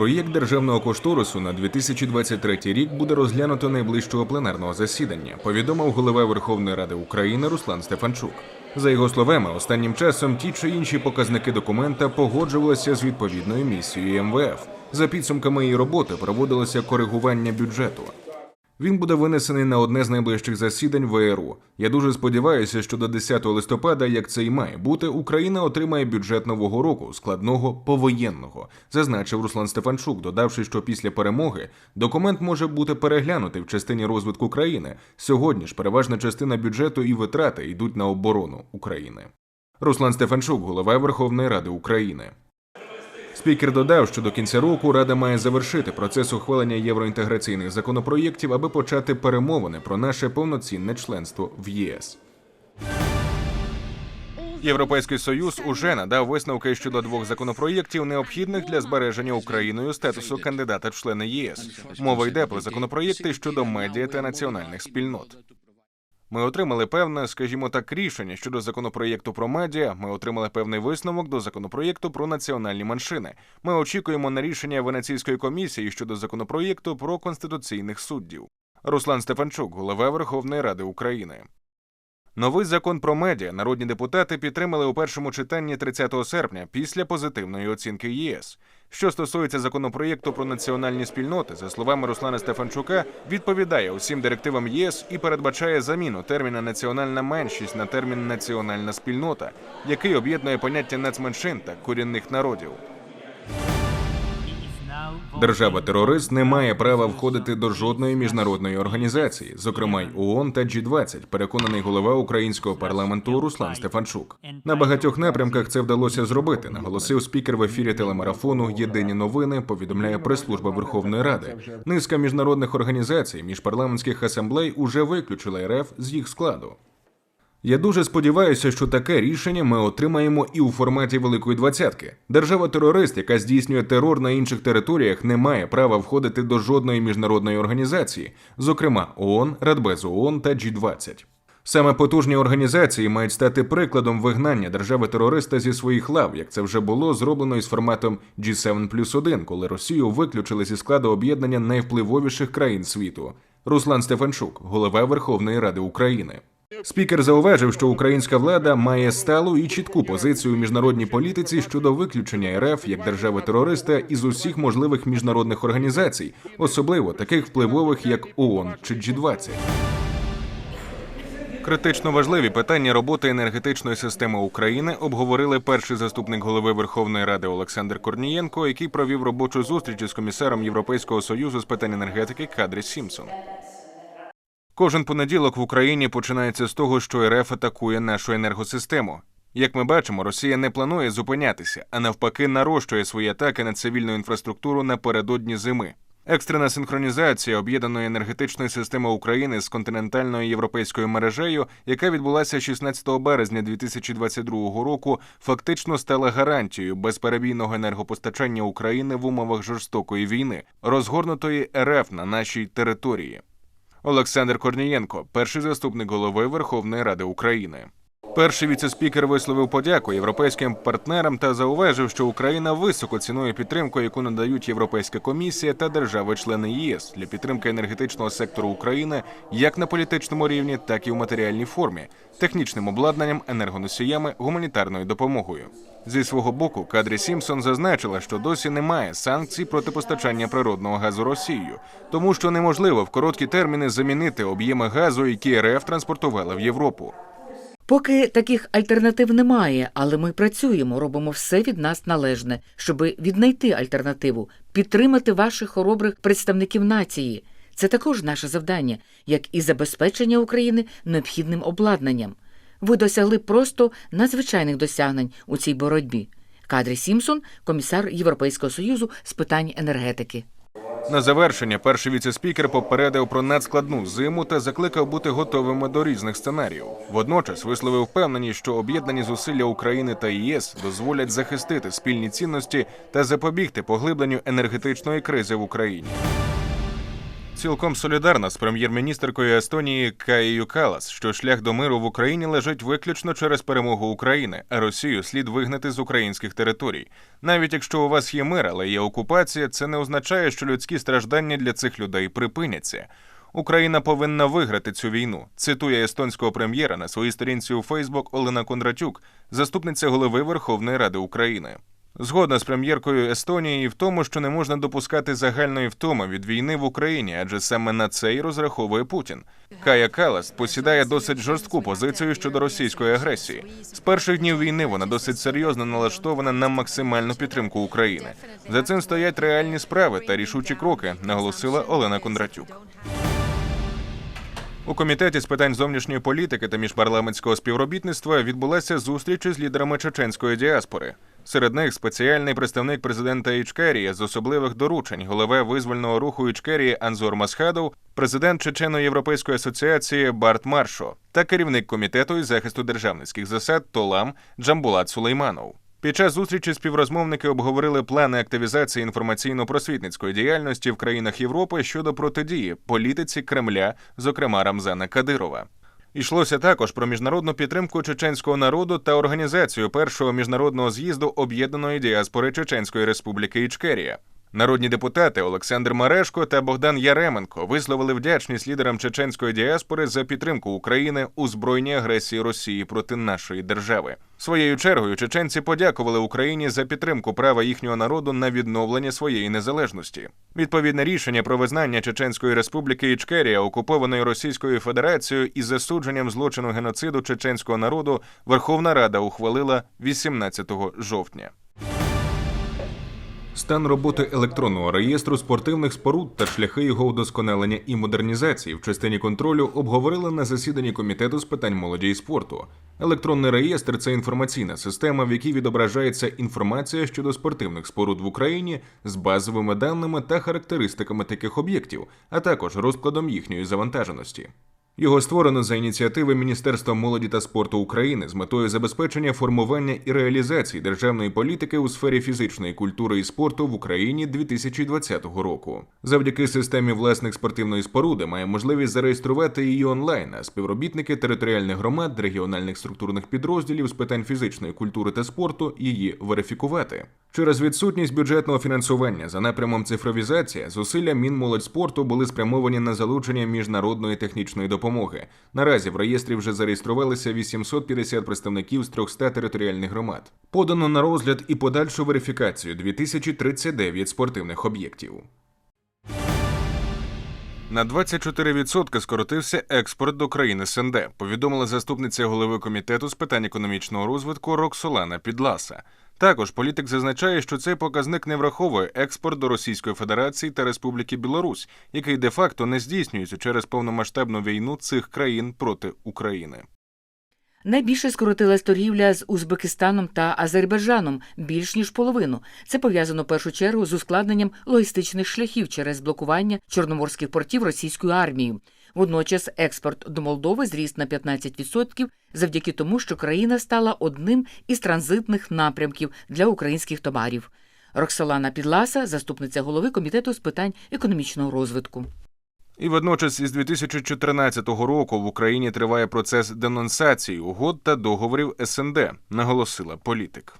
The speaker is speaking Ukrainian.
Проєкт державного кошторису на 2023 рік буде розглянуто найближчого пленарного засідання. Повідомив голова Верховної Ради України Руслан Стефанчук. За його словами, останнім часом ті чи інші показники документа погоджувалися з відповідною місією МВФ. За підсумками її роботи проводилося коригування бюджету. Він буде винесений на одне з найближчих засідань ВРУ. Я дуже сподіваюся, що до 10 листопада, як це і має бути, Україна отримає бюджет нового року, складного повоєнного, зазначив Руслан Стефанчук, додавши, що після перемоги документ може бути переглянутий в частині розвитку країни. Сьогодні ж переважна частина бюджету і витрати йдуть на оборону України. Руслан Стефанчук, голова Верховної Ради України. Спікер додав, що до кінця року Рада має завершити процес ухвалення євроінтеграційних законопроєктів, аби почати перемовини про наше повноцінне членство в ЄС. Європейський союз уже надав висновки щодо двох законопроєктів, необхідних для збереження Україною статусу кандидата в члени ЄС. Мова йде про законопроєкти щодо медіа та національних спільнот. Ми отримали певне, скажімо так, рішення щодо законопроєкту про медіа. Ми отримали певний висновок до законопроєкту про національні меншини. Ми очікуємо на рішення Венеційської комісії щодо законопроєкту про конституційних суддів. Руслан Стефанчук, голова Верховної Ради України. Новий закон про медіа народні депутати підтримали у першому читанні 30 серпня після позитивної оцінки ЄС. Що стосується законопроєкту про національні спільноти, за словами Руслана Стефанчука, відповідає усім директивам ЄС і передбачає заміну терміна національна меншість на термін національна спільнота, який об'єднує поняття нацменшин та корінних народів. Держава-терорист не має права входити до жодної міжнародної організації, зокрема й ООН та G20, переконаний голова українського парламенту Руслан Стефанчук. На багатьох напрямках це вдалося зробити, наголосив спікер в ефірі телемарафону Єдині новини. Повідомляє прес-служба Верховної Ради. Низка міжнародних організацій міжпарламентських асамблей уже виключила РФ з їх складу. Я дуже сподіваюся, що таке рішення ми отримаємо і у форматі Великої Двадцятки. Держава-терорист, яка здійснює терор на інших територіях, не має права входити до жодної міжнародної організації, зокрема ООН, Радбез ООН та G20. Саме потужні організації мають стати прикладом вигнання держави-терориста зі своїх лав, як це вже було зроблено із форматом G7 плюс 1, коли Росію виключили зі складу об'єднання найвпливовіших країн світу. Руслан Стефанчук, голова Верховної Ради України. Спікер зауважив, що українська влада має сталу і чітку позицію у міжнародній політиці щодо виключення РФ як держави-терориста із усіх можливих міжнародних організацій, особливо таких впливових як ООН чи G20. Критично важливі питання роботи енергетичної системи України обговорили перший заступник голови Верховної Ради Олександр Корнієнко, який провів робочу зустріч із комісаром Європейського союзу з питань енергетики Кадрі Сімпсон. Кожен понеділок в Україні починається з того, що РФ атакує нашу енергосистему. Як ми бачимо, Росія не планує зупинятися, а навпаки, нарощує свої атаки на цивільну інфраструктуру напередодні зими. Екстрена синхронізація об'єднаної енергетичної системи України з континентальною європейською мережею, яка відбулася 16 березня 2022 року, фактично стала гарантією безперебійного енергопостачання України в умовах жорстокої війни, розгорнутої РФ на нашій території. Олександр Корнієнко, перший заступник голови Верховної Ради України. Перший віцеспікер висловив подяку європейським партнерам та зауважив, що Україна високо цінує підтримку, яку надають Європейська комісія та держави-члени ЄС для підтримки енергетичного сектору України як на політичному рівні, так і в матеріальній формі, технічним обладнанням, енергоносіями, гуманітарною допомогою. Зі свого боку, Кадрі Сімпсон зазначила, що досі немає санкцій проти постачання природного газу Росією, тому що неможливо в короткі терміни замінити об'єми газу, які РФ транспортувала в Європу. Поки таких альтернатив немає, але ми працюємо, робимо все від нас належне, щоб віднайти альтернативу, підтримати ваших хоробрих представників нації. Це також наше завдання, як і забезпечення України необхідним обладнанням. Ви досягли просто надзвичайних досягнень у цій боротьбі. Кадрі Сімпсон, комісар Європейського союзу з питань енергетики. На завершення перший віцеспікер попередив про надскладну зиму та закликав бути готовими до різних сценаріїв. Водночас висловив впевненість, що об'єднані зусилля України та ЄС дозволять захистити спільні цінності та запобігти поглибленню енергетичної кризи в Україні. Цілком солідарна з прем'єр-міністркою Естонії Каєю Калас, що шлях до миру в Україні лежить виключно через перемогу України, а Росію слід вигнати з українських територій. Навіть якщо у вас є мир, але є окупація, це не означає, що людські страждання для цих людей припиняться. Україна повинна виграти цю війну. Цитує естонського прем'єра на своїй сторінці у Фейсбук Олена Кондратюк, заступниця голови Верховної Ради України. Згодна з прем'єркою Естонії в тому, що не можна допускати загальної втоми від війни в Україні, адже саме на це й розраховує Путін. Кая Калас посідає досить жорстку позицію щодо російської агресії. З перших днів війни вона досить серйозно налаштована на максимальну підтримку України. За цим стоять реальні справи та рішучі кроки, наголосила Олена Кондратюк. У комітеті з питань зовнішньої політики та міжпарламентського співробітництва відбулася зустріч із лідерами чеченської діаспори. Серед них спеціальний представник президента Ічкерії з особливих доручень, голова визвольного руху Ічкерії Анзор Масхадов, президент Чечено-Європейської асоціації Барт Маршо та керівник комітету із захисту державницьких засад Толам Джамбулат Сулейманов. Під час зустрічі співрозмовники обговорили плани активізації інформаційно-просвітницької діяльності в країнах Європи щодо протидії політиці Кремля, зокрема Рамзана Кадирова. Йшлося також про міжнародну підтримку чеченського народу та організацію першого міжнародного з'їзду об'єднаної діаспори Чеченської Республіки Ічкерія. Народні депутати Олександр Марешко та Богдан Яременко висловили вдячність лідерам чеченської діаспори за підтримку України у збройній агресії Росії проти нашої держави. Своєю чергою чеченці подякували Україні за підтримку права їхнього народу на відновлення своєї незалежності. Відповідне рішення про визнання Чеченської республіки Ічкерія окупованою Російською Федерацією із засудженням злочину геноциду чеченського народу Верховна Рада ухвалила 18 жовтня. Стан роботи електронного реєстру спортивних споруд та шляхи його удосконалення і модернізації в частині контролю обговорили на засіданні комітету з питань молоді і спорту. Електронний реєстр це інформаційна система, в якій відображається інформація щодо спортивних споруд в Україні з базовими даними та характеристиками таких об'єктів, а також розкладом їхньої завантаженості. Його створено за ініціативи Міністерства молоді та спорту України з метою забезпечення формування і реалізації державної політики у сфері фізичної культури і спорту в Україні 2020 року. Завдяки системі власних спортивної споруди має можливість зареєструвати її онлайн, а співробітники територіальних громад, регіональних структурних підрозділів з питань фізичної культури та спорту її верифікувати. Через відсутність бюджетного фінансування за напрямом цифровізація зусилля Мінмолодьспорту були спрямовані на залучення міжнародної технічної допомоги. Наразі в реєстрі вже зареєструвалися 850 представників з 300 територіальних громад. Подано на розгляд і подальшу верифікацію 2039 спортивних об'єктів. На 24% скоротився експорт до країн СНД, повідомила заступниця голови комітету з питань економічного розвитку Роксолана Підласа. Також політик зазначає, що цей показник не враховує експорт до Російської Федерації та Республіки Білорусь, який де-факто не здійснюється через повномасштабну війну цих країн проти України. Найбільше скоротилась торгівля з Узбекистаном та Азербайджаном більш ніж половину. Це пов'язано в першу чергу з ускладненням логістичних шляхів через блокування чорноморських портів російською армією. Водночас експорт до Молдови зріс на 15% завдяки тому, що країна стала одним із транзитних напрямків для українських товарів. Роксолана Підласа, заступниця голови комітету з питань економічного розвитку. І водночас із 2014 року в Україні триває процес денонсації угод та договорів СНД, наголосила політик.